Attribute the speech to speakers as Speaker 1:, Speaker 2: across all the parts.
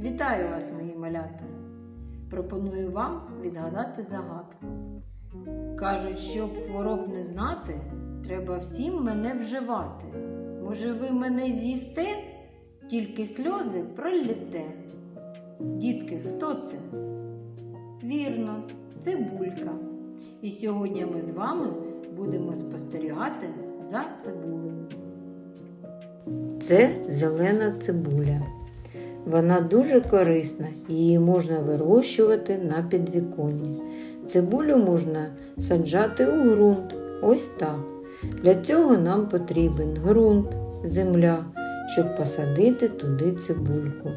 Speaker 1: Вітаю вас, мої малята! Пропоную вам відгадати загадку. Кажуть, щоб хвороб не знати, треба всім мене вживати. Може, ви мене з'їсте, тільки сльози проліте. Дітки, хто це? Вірно, цибулька. І сьогодні ми з вами будемо спостерігати за цибулею. Це зелена цибуля. Вона дуже корисна, її можна вирощувати на підвіконні. Цибулю можна саджати у ґрунт. Ось так. Для цього нам потрібен ґрунт, земля, щоб посадити туди цибульку,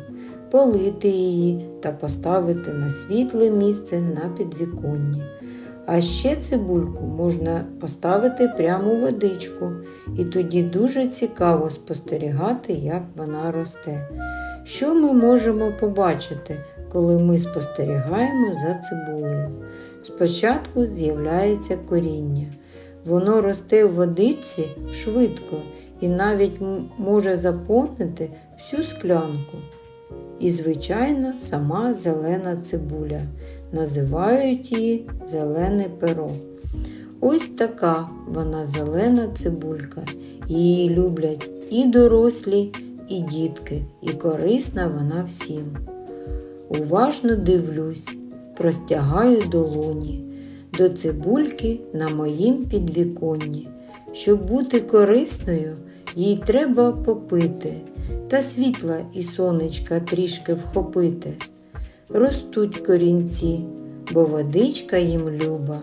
Speaker 1: полити її та поставити на світле місце на підвіконні. А ще цибульку можна поставити прямо у водичку, і тоді дуже цікаво спостерігати, як вона росте. Що ми можемо побачити, коли ми спостерігаємо за цибулею? Спочатку з'являється коріння. Воно росте в водиці швидко і навіть може заповнити всю склянку. І, звичайно, сама зелена цибуля. Називають її зелене перо. Ось така вона зелена цибулька. Її люблять і дорослі, і дітки, і корисна вона всім. Уважно дивлюсь, простягаю долоні до цибульки на моїм підвіконні. Щоб бути корисною, їй треба попити та світла і сонечка трішки вхопити. Ростуть корінці, бо водичка їм люба,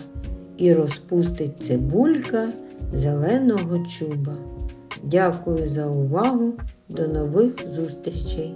Speaker 1: і розпустить цибулька зеленого чуба. Дякую за увагу! До нових зустрічей!